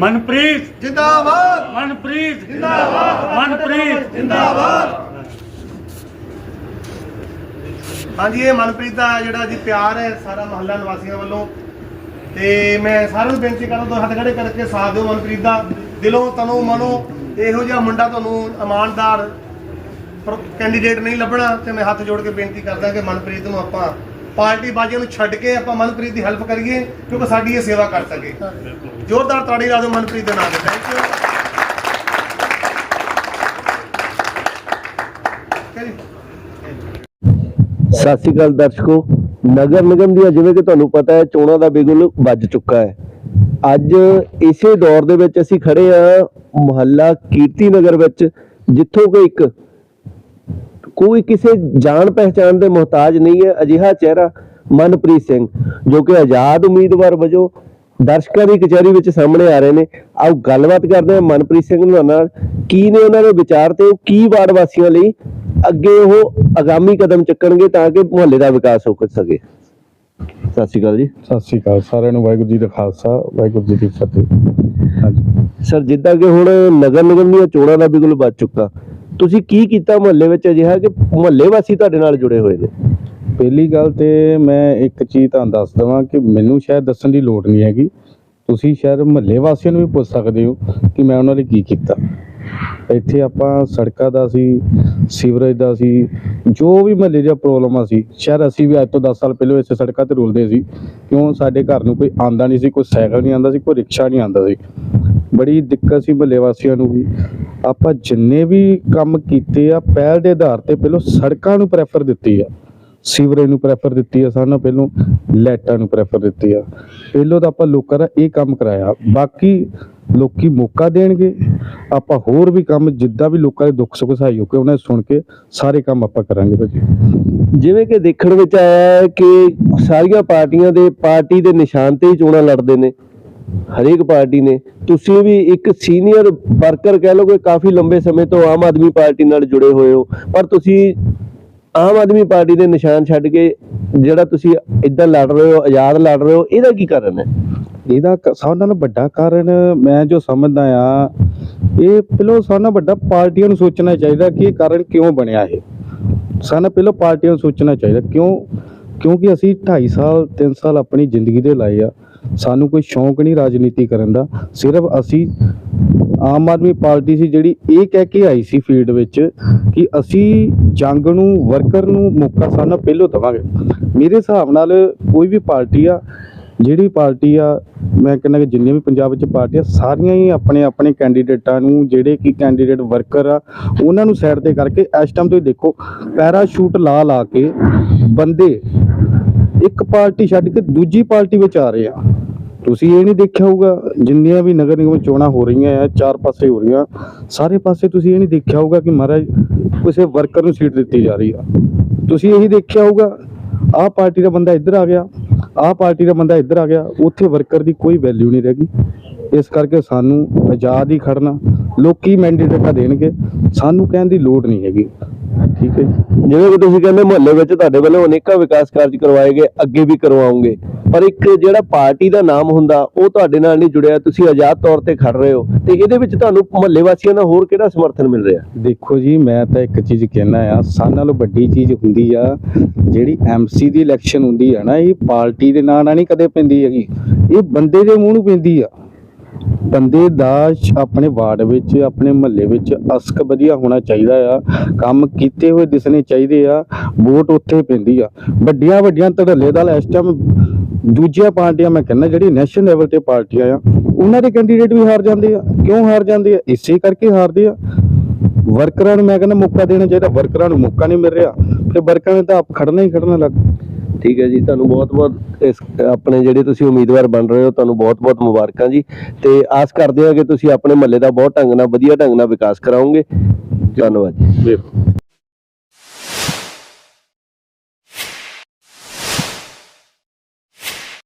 ਮਨਪ੍ਰੀਤ। ਜਿੰਦਾਬਾਦ। ਮਨਪ੍ਰੀਤ। ਜਿੰਦਾਬਾਦ। ਮਨਪ੍ਰੀਤ। ਜਿੰਦਾਬਾਦ। ਹਾਂਜੀ ਇਹ ਮਨਪ੍ਰੀਤ ਦਾ ਜਿਹੜਾ ਜੀ ਪਿਆਰ ਹੈ ਸਾਰਾ ਮਹੱਲਾ ਨਿਵਾਸੀਆਂ ਵੱਲੋਂ। ਤੇ ਮੈਂ ਸਾਰਿਆਂ ਨੂੰ ਬੇਨਤੀ ਕਰਦਾ ਦੋ ਹੱਥ ਖੜੇ ਕਰਕੇ ਸਾਥ ਦਿਓ ਮਨਪ੍ਰੀਤ ਦਾ। ਦਿਲੋਂ ਤਨੋਂ ਮਨੋਂ ਇਹੋ ਜਿਹਾ ਮੁੰਡਾ ਤੁਹਾਨੂੰ ਇਮਾਨਦਾਰ ਕੈਂਡੀਡੇਟ ਨਹੀਂ ਲੱਭਣਾ। ਤੇ ਮੈਂ ਹੱਥ ਜੋੜ ਕੇ ਬੇਨਤੀ ਕਰਦਾ ਕਿ ਮਨਪ੍ਰੀਤ ਨੂੰ ਆਪਾਂ ਪਾਰਟੀ ਬਾਜੀਆਂ ਨੂੰ ਛੱਡ ਕੇ ਆਪਾਂ ਮਨਪ੍ਰੀਤ ਦੀ ਹੈਲਪ ਕਰੀਏ, ਕਿਉਂਕਿ ਸਾਡੀ ਇਹ ਸੇਵਾ ਕਰ ਸਕੇ। ਜ਼ੋਰਦਾਰ ਤਾੜੀ ਲਾ ਦਿਓ ਮਨਪ੍ਰੀਤ ਦੇ ਨਾਮ ਤੇ ਥੈਂਕ ਯੂ ਸਤਿ ਸ਼੍ਰੀ ਅਕਾਲ ਦਰਸ਼ਕੋ। ਨਗਰ ਨਿਗਮ ਦੀਆਂ ਜਿਵੇਂ ਕਿ ਤੁਹਾਨੂੰ ਪਤਾ ਹੈ, ਚੋਣਾਂ ਦਾ ਬਿਗੁਲ ਵੱਜ ਚੁੱਕਾ ਹੈ। ਅੱਜ ਇਸੇ ਦੌਰ ਦੇ ਵਿੱਚ ਅਸੀਂ ਖੜੇ ਆ ਮੁਹੱਲਾ ਕੀਰਤੀ ਨਗਰ ਵਿੱਚ, ਜਿੱਥੋਂ ਕਿ ਇੱਕ ਕੋਈ ਕਿਸੇ ਜਾਣ ਪਹਿਚਾਣ ਦੇ ਮੁਹਤਾਜ ਨਹੀਂ ਹੈ ਅਜਿਹਾ ਚਿਹਰਾ ਮਨਪ੍ਰੀਤ ਸਿੰਘ ਜੋ ਕਿ ਆਜ਼ਾਦ ਉਮੀਦਵਾਰ ਵਜੋਂ ਦਰਸ਼ਕਾਂ ਦੀ ਕਚਹਿਰੀ ਵਿੱਚ ਸਾਹਮਣੇ ਆ ਰਹੇ ਨੇ। ਆਓ ਗੱਲਬਾਤ ਕਰਦੇ ਹਾਂ ਮਨਪ੍ਰੀਤ ਸਿੰਘ ਹੋਰਾਂ ਨਾਲ। ਕੀ ਨੇ ਉਹਨਾਂ ਦੇ ਵਿਚਾਰ ਤੇ ਉਹ ਕੀ ਵਾਰਡ ਵਾਸੀਆਂ ਲਈ ਅੱਗੇ ਉਹ ਆਗਾਮੀ ਕਦਮ ਚੱਕਣਗੇ ਤਾਂ ਕਿ ਮੁਹੱਲੇ ਦਾ ਵਿਕਾਸ ਹੋ ਸਕੇ? ਸਤਿ ਸ਼੍ਰੀ ਅਕਾਲ ਜੀ। ਸਤਿ ਸ਼੍ਰੀ ਅਕਾਲ ਸਾਰਿਆਂ ਨੂੰ ਵਾਹਿਗੁਰੂ ਜੀ ਦਾ ਖਾਲਸਾ ਵਾਹਿਗੁਰੂ ਜੀ ਕੀ ਫਤਿਹ। ਸਰ ਜਿੱਦਾਂ ਕਿ ਹੁਣ ਨਗਰ ਨਿਗਮ ਦੀਆਂ ਚੋਣਾਂ ਦਾ ਬਿਗੁਲ ਵੱਜ ਚੁੱਕਾ ਤੁਸੀਂ ਕੀ ਕੀਤਾ ਮੁਹੱਲੇ ਵਿੱਚ ਅਜਿਹਾ ਕਿ ਮੁਹੱਲੇ ਵਾਸੀ ਤੁਹਾਡੇ ਨਾਲ ਜੁੜੇ ਹੋਏ ਨੇ? ਪਹਿਲੀ ਗੱਲ ਤੇ ਮੈਂ ਇੱਕ ਚੀਜ਼ ਤੁਹਾਨੂੰ ਦੱਸ ਦਵਾਂ ਕਿ ਮੈਨੂੰ ਸ਼ਾਇਦ ਦੱਸਣ ਦੀ ਲੋੜ ਨਹੀਂ ਹੈਗੀ। ਤੁਸੀਂ ਸ਼ਾਇਦ ਮਹੱਲੇ ਵਾਸੀਆਂ ਨੂੰ ਵੀ ਪੁੱਛ ਸਕਦੇ ਹੋ ਕਿ ਮੈਂ ਉਹਨਾਂ ਲਈ ਕੀ ਕੀਤਾ। ਇੱਥੇ ਆਪਾਂ ਸੜਕਾਂ ਦਾ ਸੀ, ਸੀਵਰੇਜ ਦਾ ਸੀ, ਜੋ ਵੀ ਮਹੱਲੇ ਦੀਆਂ ਪ੍ਰੋਬਲਮਾਂ ਸੀ ਸ਼ਹਿਰ ਅਸੀਂ ਵੀ ਅੱਜ ਤੋਂ 10 ਸਾਲ ਪਹਿਲਾਂ ਇਸੇ ਸੜਕਾਂ ਤੇ ਰੁਲਦੇ ਸੀ। ਕਿਉਂ? ਸਾਡੇ ਘਰ ਨੂੰ ਕੋਈ ਆਂਦਾ ਨਹੀਂ ਸੀ, ਕੋਈ ਸਾਈਕਲ ਨਹੀਂ ਆਂਦਾ ਸੀ, ਕੋਈ ਰਿਕਸ਼ਾ ਨਹੀਂ ਆਂਦਾ ਸੀ। ਬੜੀ ਦਿੱਕਤ ਸੀ ਮਹੱਲੇ ਵਾਸੀਆਂ ਨੂੰ ਵੀ। ਆਪਾਂ ਜਿੰਨੇ ਵੀ ਕੰਮ ਕੀਤੇ ਆ, ਪਹਿਲ ਦੇ ਆਧਾਰ ਤੇ ਪਹਿਲਾਂ ਸੜਕਾਂ ਨੂੰ ਪ੍ਰੈਫਰ ਦਿੱਤੀ ਆ। ਸੀਵਰੇਜ ਨੂੰ ਪ੍ਰੈਫਰ ਦਿੱਤੀ ਆ ਸਾਰਿਆਂ ਨਾਲੋਂ ਪਹਿਲੋਂ ਨੂੰ ਪ੍ਰੈਫਰ ਦਿੱਤੀ ਆ। ਪਹਿਲੋਂ ਤਾਂ ਆਪਾਂ ਲੋਕਾਂ ਦਾ ਇਹ ਕੰਮ ਕਰਾਇਆ। ਬਾਕੀ ਲੋਕੀ ਮੌਕਾ ਦੇਣਗੇ। ਆਪਾਂ ਹੋਰ ਵੀ ਕੰਮ, ਜਿੱਦਾਂ ਵੀ ਲੋਕਾਂ ਦੇ ਦੁੱਖ ਸੁੱਖ ਸਹਾਈ ਹੋ ਕੇ ਉਹਨਾਂ ਨੂੰ ਸੁਣ ਕੇ ਸਾਰੇ ਕੰਮ ਆਪਾਂ ਕਰਾਂਗੇ ਭਾਜੀ। ਜਿਵੇਂ ਕਿ ਦੇਖਣ ਵਿੱਚ ਆਇਆ ਹੈ ਕਿ ਸਾਰੀਆਂ ਪਾਰਟੀਆਂ ਦੇ, ਪਾਰਟੀ ਦੇ ਨਿਸ਼ਾਨ ਤੇ ਹੀ ਚੋਣਾਂ ਲੜਦੇ ਨੇ। ਹਰੇਕ ਪਾਰਟੀ ਨੇ। ਤੁਸੀਂ ਵੀ ਇੱਕ ਸੀਨੀਅਰ ਵਰਕਰ ਕਹਿ ਲਓ ਕਿ ਕਾਫੀ ਲੰਬੇ ਸਮੇਂ ਤੋਂ ਆਮ ਆਦਮੀ ਪਾਰਟੀ ਨਾਲ ਜੁੜੇ ਹੋਏ ਹੋ। ਪਰ ਤੁਸੀਂ ਆਮ ਆਦਮੀ ਪਾਰਟੀ ਦੇ ਨਿਸ਼ਾਨ ਛੱਡ ਕੇ ਜਿਹੜਾ ਤੁਸੀਂ ਇਦਾਂ ਲੜ ਰਹੇ ਹੋ, ਆਜ਼ਾਦ ਲੜ ਰਹੇ ਹੋ, ਇਹਦਾ ਕੀ ਕਾਰਨ ਹੈ? ਇਹਦਾ ਸਭ ਨਾਲੋਂ ਵੱਡਾ ਕਾਰਨ ਮੈਂ ਜੋ ਸਮਝਦਾ ਆ, ਇਹ ਪਹਿਲਾਂ ਸਭ ਨਾਲੋਂ ਵੱਡਾ ਪਾਰਟੀਆਂ ਨੂੰ ਸੋਚਣਾ ਚਾਹੀਦਾ ਕਿ ਇਹ ਕਾਰਨ ਕਿਉਂ ਬਣਿਆ ਇਹ। ਸਾਨੂੰ ਪਹਿਲਾਂ ਪਾਰਟੀਆਂ ਨੂੰ ਸੋਚਣਾ ਚਾਹੀਦਾ ਕਿਉਂ? ਕਿਉਂਕਿ ਅਸੀਂ 2.5 ਸਾਲ 3 ਸਾਲ ਆਪਣੀ ਜ਼ਿੰਦਗੀ ਦੇ ਲਾਏ ਆ। ਸਾਨੂੰ ਕੋਈ ਸ਼ੌਂਕ ਨਹੀਂ ਰਾਜਨੀਤੀ ਕਰਨ ਦਾ। ਸਿਰਫ ਅਸੀਂ ਆਮ ਆਦਮੀ ਪਾਰਟੀ ਸੀ ਜਿਹੜੀ ਇਹ ਕਹਿ ਕੇ ਆਈ ਸੀ ਫੀਲਡ ਵਿੱਚ ਕਿ ਅਸੀਂ ਜੰਗ ਨੂੰ, ਵਰਕਰ ਨੂੰ ਮੌਕਾ ਸਾਨੂੰ ਪਹਿਲੋਂ ਦਵਾਂਗੇ। ਮੇਰੇ ਹਿਸਾਬ ਨਾਲ ਕੋਈ ਵੀ ਪਾਰਟੀ ਆ, ਜਿਹੜੀ ਪਾਰਟੀ ਆ, ਮੈਂ ਕਹਿੰਦਾ ਕਿ ਜਿੰਨੀਆਂ ਵੀ ਪੰਜਾਬ ਵਿੱਚ ਪਾਰਟੀਆਂ ਸਾਰੀਆਂ ਹੀ ਆਪਣੇ ਆਪਣੇ ਕੈਂਡੀਡੇਟਾਂ ਨੂੰ, ਜਿਹੜੇ ਕਿ ਕੈਂਡੀਡੇਟ ਵਰਕਰ ਆ, ਉਹਨਾਂ ਨੂੰ ਸਾਈਡ ਤੇ ਕਰਕੇ ਇਸ ਟਾਈਮ ਤੁਸੀਂ ਦੇਖੋ, ਪੈਰਾਸ਼ੂਟ ਲਾ ਲਾ ਕੇ ਬੰਦੇ ਇੱਕ ਪਾਰਟੀ ਛੱਡ ਕੇ ਦੂਜੀ ਪਾਰਟੀ ਵਿੱਚ ਆ ਰਹੇ ਆ। ਤੁਸੀਂ ਇਹ ਨਹੀਂ ਦੇਖਿਆ ਹੋਊਗਾ, ਜਿੰਨੀਆਂ ਵੀ ਨਗਰ ਨਿਗਮ ਚੋਣਾਂ ਹੋ ਰਹੀਆਂ ਆ, ਚਾਰ ਪਾਸੇ ਹੋ ਰਹੀਆਂ, ਸਾਰੇ ਪਾਸੇ ਤੁਸੀਂ ਇਹ ਨਹੀਂ ਦੇਖਿਆ ਹੋਊਗਾ ਕਿ ਮਹਾਰਾਜ ਕਿਸੇ ਵਰਕਰ ਨੂੰ ਸੀਟ ਦਿੱਤੀ ਜਾ ਰਹੀ ਆ। ਤੁਸੀਂ ਇਹੀ ਦੇਖਿਆ ਹੋਊਗਾ, ਆਹ ਪਾਰਟੀ ਦਾ ਬੰਦਾ ਇੱਧਰ ਆ ਗਿਆ, ਆਹ ਪਾਰਟੀ ਦਾ ਬੰਦਾ ਇੱਧਰ ਆ ਗਿਆ, ਉੱਥੇ ਵਰਕਰ ਦੀ ਕੋਈ ਵੈਲਿਊ ਨਹੀਂ ਰਹਿ ਗਈ। ਇਸ ਕਰਕੇ ਸਾਨੂੰ ਆਜ਼ਾਦ ਹੀ ਖੜਨਾ, ਲੋਕੀ ਮੈਂਡੇਟਾਂ ਦੇਣਗੇ, ਸਾਨੂੰ ਕਹਿਣ ਦੀ ਲੋੜ ਨਹੀਂ ਹੈਗੀ। ਠੀਕ ਹੈ ਜਿਵੇਂ ਕਿ ਤੁਸੀਂ ਕਹਿੰਦੇ ਮੁਹੱਲੇ ਵਿੱਚ ਤੁਹਾਡੇ ਵੱਲੋਂ ਅਨੇਕਾਂ ਵਿਕਾਸ ਕਾਰਜ ਕਰਵਾਏ ਗਏ, ਅੱਗੇ ਵੀ ਕਰਵਾਉਂਗੇ। ਪਰ ਇੱਕ ਜਿਹੜਾ ਪਾਰਟੀ ਦਾ ਨਾਮ ਹੁੰਦਾ, ਉਹ ਤੁਹਾਡੇ ਨਾਲ ਨਹੀਂ ਜੁੜਿਆ, ਤੁਸੀਂ ਆਜ਼ਾਦ ਤੌਰ ਤੇ ਖੜ ਰਹੇ ਹੋ। ਤੇ ਇਹਦੇ ਵਿੱਚ ਤੁਹਾਨੂੰ ਮੁਹੱਲੇ ਵਾਸੀਆਂ ਦਾ ਹੋਰ ਕਿਹੜਾ ਸਮਰਥਨ ਮਿਲ ਰਿਹਾ? ਦੇਖੋ ਜੀ, ਮੈਂ ਤਾਂ ਇੱਕ ਚੀਜ਼ ਕਹਿਣਾ ਆ ਸਾਰਿਆਂ ਨਾਲੋਂ ਵੱਡੀ ਚੀਜ਼ ਹੁੰਦੀ ਆ, ਜਿਹੜੀ ਐਮਸੀ ਦੀ ਇਲੈਕਸ਼ਨ ਹੁੰਦੀ ਆ ਨਾ, ਇਹ ਪਾਰਟੀ ਦੇ ਨਾਂ ਨਾਲ ਨਹੀਂ ਕਦੇ ਪੈਂਦੀ ਹੈਗੀ। ਇਹ ਬੰਦੇ ਦੇ ਮੂੰਹ ਨੂੰ ਪੈਂਦੀ ਆ। ਬੰਦੇ ਦਾ ਆਪਣੇ ਵਾਰਡ ਵਿੱਚ, ਆਪਣੇ ਮਹੱਲੇ ਵਿੱਚ ਅਸਕ ਵਧੀਆ ਹੋਣਾ ਚਾਹੀਦਾ ਆ। ਕੰਮ ਕੀਤੇ ਹੋਏ ਦਿਸਣੇ ਚਾਹੀਦੇ ਆ। ਵੋਟ ਉੱਥੇ ਪੈਂਦੀ ਆ। ਵੱਡੀਆਂ ਵੱਡੀਆਂ ਧੜੱਲੇ ਦਾ ਇਸ ਟਾਈਮ ਦੂਜੀਆਂ ਪਾਰਟੀਆਂ, ਮੈਂ ਕਹਿੰਦਾ ਜਿਹੜੀ ਨੈਸ਼ਨਲ ਲੈਵਲ ਤੇ ਪਾਰਟੀਆਂ ਆ, ਉਹਨਾਂ ਦੇ ਕੈਂਡੀਡੇਟ ਵੀ ਹਾਰ ਜਾਂਦੇ ਆ। ਕਿਉਂ ਹਾਰ ਜਾਂਦੇ ਆ? ਇਸੇ ਕਰਕੇ ਹਾਰਦੇ ਆ। ਵਰਕਰਾਂ ਨੂੰ ਮੈਂ ਕਹਿੰਦਾ ਮੌਕਾ ਦੇਣਾ ਚਾਹੀਦਾ। ਵਰਕਰਾਂ ਨੂੰ ਮੌਕਾ ਨਹੀਂ ਮਿਲ ਰਿਹਾ। ਫਿਰ ਵਰਕਰਾਂ ਨੇ ਤਾਂ ਆਪ ਖੜਨਾ ਹੀ ਖੜਨਾ ਲੱਗ ਠੀਕ ਹੈ ਜੀ, ਤੁਹਾਨੂੰ ਬਹੁਤ-ਬਹੁਤ ਇਸ ਆਪਣੇ ਜਿਹੜੇ ਤੁਸੀਂ ਉਮੀਦਵਾਰ ਬਣ ਰਹੇ ਹੋ, ਤੁਹਾਨੂੰ ਬਹੁਤ-ਬਹੁਤ ਮੁਬਾਰਕਾਂ ਜੀ। ਤੇ ਆਸ ਕਰਦੇ ਹਾਂ ਕਿ ਤੁਸੀਂ ਆਪਣੇ ਮਹੱਲੇ ਦਾ ਬਹੁਤ ਢੰਗ ਨਾਲ, ਵਧੀਆ ਢੰਗ ਨਾਲ ਵਿਕਾਸ ਕਰਾਓਗੇ। ਧੰਨਵਾਦ ਜੀ। ਵੇਖੋ।